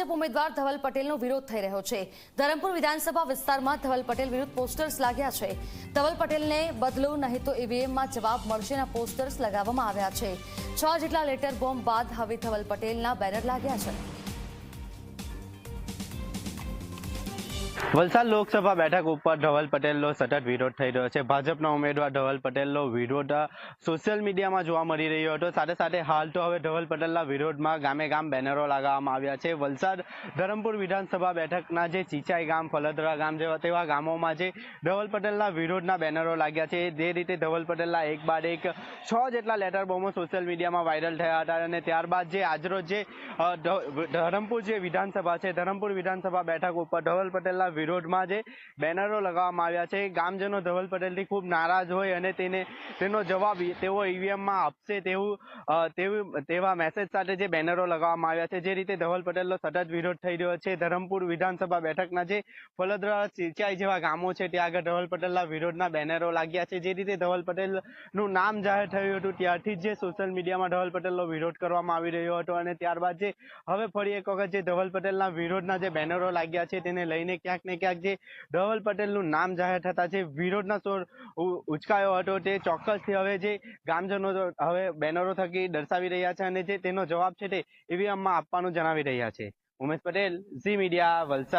ભાજપ ઉમેદવાર ધવલ પટેલનો વિરોધ થઈ રહ્યો છે. ધરમપુર વિધાનસભા વિસ્તારમાં ધવલ પટેલ વિરુદ્ધ પોસ્ટર્સ લાગ્યા છે. ધવલ પટેલને બદલો નહીં તો ઈવીએમમાં જવાબ મળશેના પોસ્ટર્સ લગાવવામાં આવ્યા છે. છ જેટલા લેટર બોમ્બ બાદ હવે ધવલ પટેલના બેનર લાગ્યા છે. વલસાડ લોકસભા બેઠક ઉપર ધવલ પટેલનો સતત વિરોધ થઈ રહ્યો છે. ભાજપના ઉમેદવાર ધવલ પટેલનો વિરોધ સોશિયલ મીડિયામાં જોવા મળી રહ્યો હતો. સાથે સાથે હાલ તો હવે ધવલ પટેલના વિરોધમાં ગામે ગામ બેનરો લગાવવામાં આવ્યા છે. વલસાડ ધરમપુર વિધાનસભા બેઠકના જે ચીચાઈ ગામ, ફલદરા ગામ જેવા તેવા ગામોમાં જે ધવલ પટેલના વિરોધના બેનરો લાગ્યા છે. જે રીતે ધવલ પટેલના એક બાદ એક છ જેટલા લેટર બોમો સોશિયલ મીડિયામાં વાયરલ થયા હતા અને ત્યારબાદ જે આજરોજ જે ધરમપુર જે વિધાનસભા છે, ધરમપુર વિધાનસભા બેઠક ઉપર ધવલ પટેલના વિરોધમાં જે બેનરો લગાવવામાં આવ્યા છે. ગામજનો ધવલ પટેલથી ખૂબ નારાજ હોય અને તેને, તેનો જવાબ તેઓ ઈવીએમમાં આપશે તેવું તેવું, તેવા મેસેજ સાથે જે બેનરો લગાવવામાં આવ્યા છે. જે રીતે ધવલ પટેલનો સતત વિરોધ થઈ રહ્યો છે. ધરમપુર વિધાનસભા બેઠકના જે ફલદરા સિંચાઈ જેવા ગામો છે, ત્યાં આગળ ધવલ પટેલના વિરોધના બેનરો લાગ્યા છે. જે રીતે ધવલ પટેલનું નામ જાહેર થયું હતું, ત્યારથી જ સોશિયલ મીડિયામાં ધવલ પટેલનો વિરોધ કરવામાં આવી રહ્યો હતો અને ત્યારબાદ જે, હવે ફરી એક વખત જે ધવલ પટેલના વિરોધના જે બેનરો લાગ્યા છે, તેને લઈને ક્યાંક ને ક્યાંક જે ધવલ પટેલનું નામ જાહેર થતા જે વિરોધના સોર ઉચકાયો હતો, તે ચોક્કસથી હવે જે ગામજનો હવે બેનરો થકી દર્શાવી રહ્યા છે અને જે તેનો જવાબ છે તે ઈવીએમમાં આપવાનું જણાવી રહ્યા છે. ઉમેશ પટેલ, ઝી મીડિયા, વલસાડ.